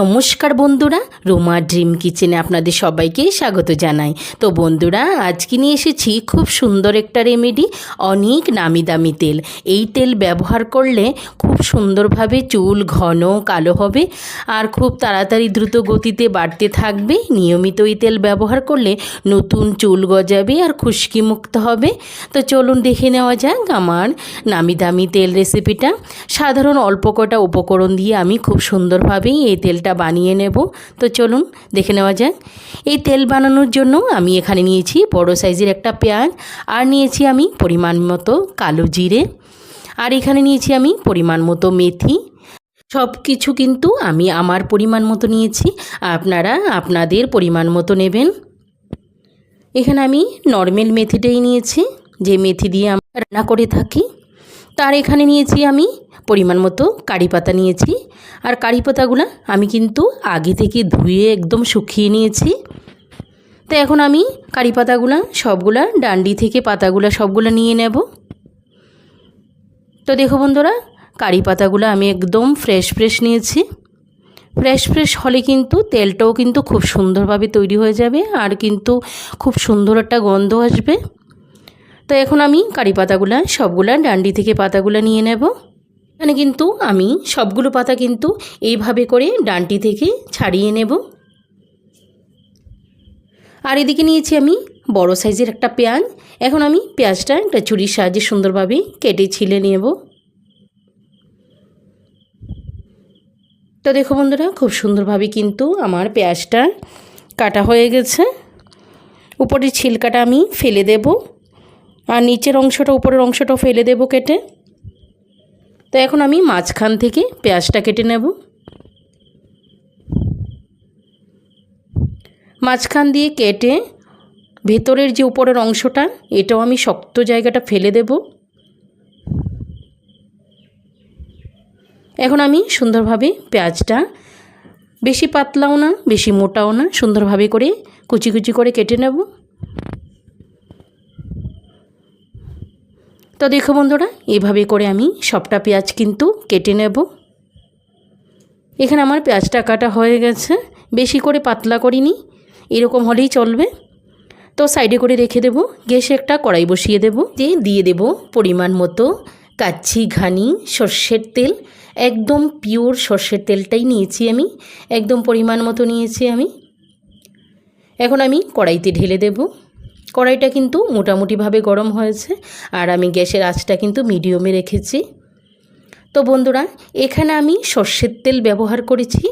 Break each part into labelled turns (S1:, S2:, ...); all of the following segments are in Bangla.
S1: নমস্কার বন্ধুরা, রোমা ড্রিম কিচেনে আপনাদের সবাইকে স্বাগত জানাই। তো বন্ধুরা, আজকে নিয়ে এসেছি খুব সুন্দর একটা রেমেডি, অনেক নামি দামি তেল। এই তেল ব্যবহার করলে খুব সুন্দরভাবে চুল ঘন, কালো হবে আর খুব তাড়াতাড়ি দ্রুত গতিতে বাড়তে থাকবে। নিয়মিত এই তেল ব্যবহার করলে নতুন চুল গজাবে আর খুশকি মুক্ত হবে। তো চলুন দেখে নেওয়া যাক আমার নামি দামি তেল রেসিপিটা সাধারণ অল্প কটা উপকরণ দিয়ে আমি খুব সুন্দরভাবেই এই তেলটা বানিয়ে নেব। তো চলুন দেখে নেওয়া যাক। এই তেল বানানোর জন্য আমি এখানে নিয়েছি বড় সাইজের একটা পেঁয়াজ আর নিয়েছি আমি পরিমাণ মতো কালো জিরে। আর এখানে নিয়েছি আমি পরিমাণ মতো মেথি। সব কিছু কিন্তু আমি আমার পরিমাণ মতো নিয়েছি। আপনারা আপনাদের পরিমাণ মতো নেবেন। এখানে আমি নর্মাল মেথিটাই নিয়েছি। যে মেথি দিয়ে আমরা রান্না করে থাকি তার এখানে নিয়েছি আমি পরিমাণ মতো কারি পাতা নিয়েছি। আর কারি পাতাগুলো আমি কিন্তু আগে থেকে ধুয়ে একদম শুকিয়ে নিয়েছি। তো এখন আমি কারি পাতাগুলো সবগুলা ডান্ডি থেকে পাতাগুলো সবগুলো নিয়ে নেব। তো দেখো বন্ধুরা, কারি পাতাগুলো আমি একদম ফ্রেশ ফ্রেশ নিয়েছি। ফ্রেশ ফ্রেশ হলে কিন্তু তেলটাও কিন্তু খুব সুন্দরভাবে তৈরি হয়ে যাবে আর কিন্তু খুব সুন্দর একটা গন্ধ আসবে। তো এখন আমি কারি পাতাগুলো, সবগুলা ডান্ডি থেকে পাতাগুলো নিয়ে নেব। এখানে কিন্তু আমি সবগুলো পাতা কিন্তু এইভাবে করে ডান্ডি থেকে ছাড়িয়ে নেব। আর এদিকে নিয়েছি আমি বড় সাইজের একটা পেঁয়াজ। এখন আমি পেঁয়াজটা একটা ছুরির সাহায্যে সুন্দরভাবে কেটে ছিলে নেব। তো দেখো বন্ধুরা, খুব সুন্দরভাবে কিন্তু আমার পেঁয়াজটা কাটা হয়ে গেছে। উপরের ছিলকাটা আমি ফেলে দেব। আর নিচের অংশটা, উপরের অংশটাও ফেলে দেব কেটে। তো এখন আমি মাঝখান থেকে পেঁয়াজটা কেটে নেব। মাঝখান দিয়ে কেটে ভেতরের যে উপরের অংশটা, এটাও আমি শক্ত জায়গাটা ফেলে দেব। এখন আমি সুন্দরভাবে পেঁয়াজটা, বেশি পাতলাও না, বেশি মোটাও না, সুন্দরভাবে করে কুচি কুচি করে কেটে নেব। তো দেখো বন্ধুরা, এভাবে করে আমি সবটা পেঁয়াজ কিন্তু কেটে নেব। এখানে আমার পেঁয়াজটা কাটা হয়ে গেছে, বেশি করে পাতলা করিনি, এরকম হলেই চলবে। তো সাইডে করে রেখে দেব, গ্যাসে একটা কড়াই বসিয়ে দেব, দিয়ে দিয়ে দেব পরিমাণ মতো কাচ্ছি, ঘানি, সর্ষের তেল। একদম পিওর সর্ষের তেলটাই নিয়েছি আমি, একদম পরিমাণ মতো নিয়েছি আমি। এখন আমি কড়াইতে ঢেলে দেবো। কড়াইটা কিন্তু মোটামুটিভাবে গরম হয়েছে আর আমি গ্যাসের আঁচটা কিন্তু মিডিয়ামে রেখেছি। তো বন্ধুরা, এখানে আমি সর্ষের তেল ব্যবহার করেছি।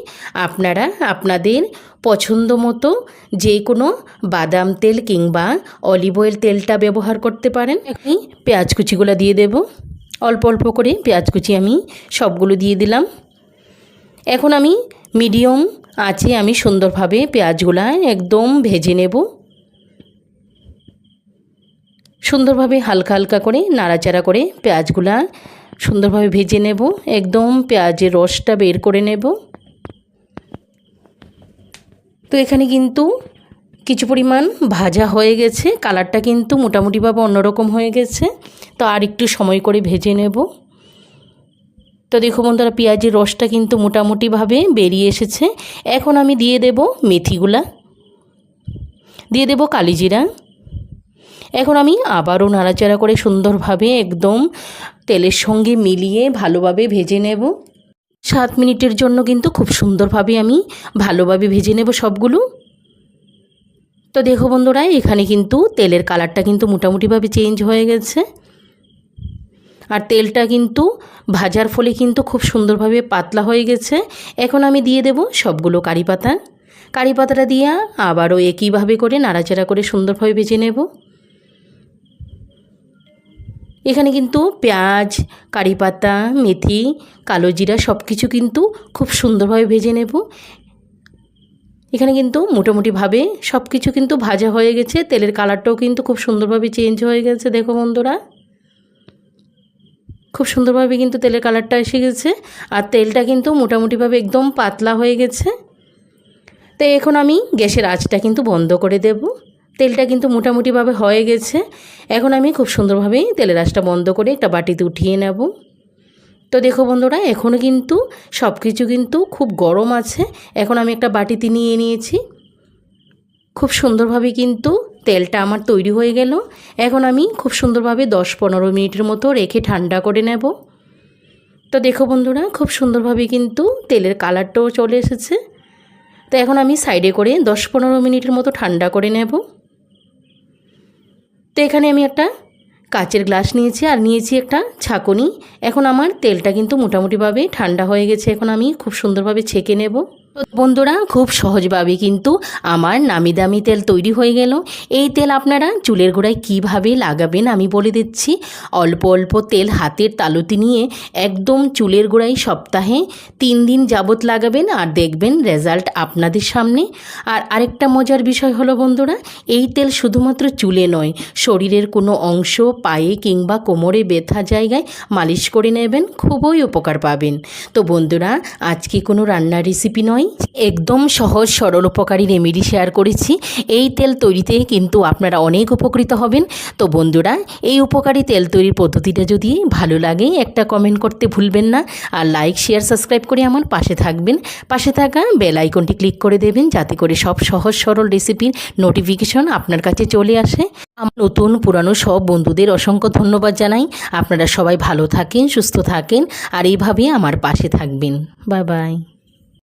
S1: আপনারা আপনাদের পছন্দ মতো যে কোনো বাদাম তেল কিংবা অলিভ অয়েল তেলটা ব্যবহার করতে পারেন। আমি পেঁয়াজ কুচিগুলো দিয়ে দেব। অল্প অল্প করে পেঁয়াজ কুচি আমি সবগুলো দিয়ে দিলাম। এখন আমি মিডিয়াম আঁচে আমি সুন্দরভাবে পেঁয়াজগুলা একদম ভেজে নেব। সুন্দরভাবে হালকা হালকা করে, নাড়াচাড়া করে পেঁয়াজগুলা সুন্দরভাবে ভেজে নেব। একদম পেঁয়াজের রসটা বের করে নেব। তো এখানে কিন্তু কিছু পরিমাণ ভাজা হয়ে গেছে। কালারটা কিন্তু মোটামুটিভাবে অন্যরকম হয়ে গেছে। তো আর একটু সময় করে ভেজে নেব। তো দেখো বন্ধুরা, পেঁয়াজের রসটা কিন্তু মোটামুটিভাবে বেরিয়ে এসেছে। এখন আমি দিয়ে দেব মেথিগুলা। দিয়ে দেব কালিজিরা। এখন আমি আবারও নাড়াচাড়া করে সুন্দরভাবে একদম তেলের সঙ্গে মিলিয়ে ভালোভাবে ভেজে নেব। সাত মিনিটের জন্য কিন্তু খুব সুন্দরভাবে আমি ভালোভাবে ভেজে নেব সবগুলো। তো দেখো বন্ধুরা, এখানে কিন্তু তেলের কালারটা কিন্তু মোটামুটিভাবে চেঞ্জ হয়ে গেছে। আর তেলটা কিন্তু ভাজার ফলে কিন্তু খুব সুন্দরভাবে পাতলা হয়ে গেছে। এখন আমি দিয়ে দেব সবগুলো কারি পাতা কারি পাতাটা দিয়ে আবারও একইভাবে করে নাড়াচাড়া করে সুন্দরভাবে ভেজে নেব। এখানে কিন্তু পেঁয়াজ কারি পাতা মেথি, কালো জিরা সব কিছু কিন্তু খুব সুন্দরভাবে ভেজে নেব। এখানে কিন্তু মোটামুটিভাবে সব কিছু কিন্তু ভাজা হয়ে গেছে। তেলের কালারটাও কিন্তু খুব সুন্দরভাবে চেঞ্জ হয়ে গেছে, দেখো বন্ধুরা। খুব সুন্দরভাবে কিন্তু তেলের কালারটা এসে গেছে আর তেলটা কিন্তু মোটামুটিভাবে একদম পাতলা হয়ে গেছে। তো এখন আমি গ্যাসের আঁচটা কিন্তু বন্ধ করে দেবো। তেলটা কিন্তু মোটামুটিভাবে হয়ে গেছে। এখন আমি খুব সুন্দরভাবেই তেলের আঁচটা বন্ধ করে একটা বাটিতে উঠিয়ে নেব। তো দেখো বন্ধুরা এখনও কিন্তু সব কিছু কিন্তু খুব গরম আছে। এখন আমি একটা বাটিতে নিয়ে নিয়েছি। খুব সুন্দরভাবে কিন্তু তেলটা আমার তৈরি হয়ে গেল। এখন আমি খুব সুন্দরভাবে দশ পনেরো মিনিটের মতো রেখে ঠান্ডা করে নেব। তো দেখো বন্ধুরা, খুব সুন্দরভাবে কিন্তু তেলের কালারটাও চলে এসেছে। তো এখন আমি সাইডে করে দশ পনেরো মিনিটের মতো ঠান্ডা করে নেব। তো এখানে আমি একটা কাচের গ্লাস নিয়েছি আর নিয়েছি একটা ছাকনি এখন আমার তেলটা কিন্তু মোটামুটিভাবে ঠান্ডা হয়ে গেছে। এখন আমি খুব সুন্দরভাবে ছেঁকে নেব। বন্ধুরা, খুব সহজভাবে কিন্তু আমার নামি দামি তেল তৈরি হয়ে গেল। এই তেল আপনারা চুলের গোড়ায় কীভাবে লাগাবেন আমি বলে দিচ্ছি। অল্প অল্প তেল হাতের তালুতে নিয়ে একদম চুলের গোড়ায় সপ্তাহে তিন দিন যাবত লাগাবেন আর দেখবেন রেজাল্ট আপনাদের সামনে। আর আরেকটা মজার বিষয় হলো বন্ধুরা, এই তেল শুধুমাত্র চুলে নয়, শরীরের কোনো অংশ, পায়ে কিংবা কোমরে ব্যথা জায়গায় মালিশ করে নেবেন, খুবই উপকার পাবেন। তো বন্ধুরা, আজকে কোনো রান্নার রেসিপি নয়, একদম সহজ, সরল উপকারী রেমেডি শেয়ার করেছি। এই তেল তৈরিতে কিন্তু আপনারা অনেক উপকৃত হবেন। তো বন্ধুরা, এই উপকারী তেল তৈরির পদ্ধতিটা যদি ভালো লাগে, একটা কমেন্ট করতে ভুলবেন না। আর লাইক শেয়ার সাবস্ক্রাইব করে আমার পাশে থাকবেন। পাশে থাকা বেল আইকনটি ক্লিক করে দেবেন, যাতে করে সব সহজ, সরল রেসিপির নোটিফিকেশন আপনার কাছে চলে আসে। আমার নতুন, পুরানো সব বন্ধুদের অসংখ্য ধন্যবাদ জানাই। আপনারা সবাই ভালো থাকেন, সুস্থ থাকেন, আর এইভাবে আমার পাশে থাকবেন। Bye bye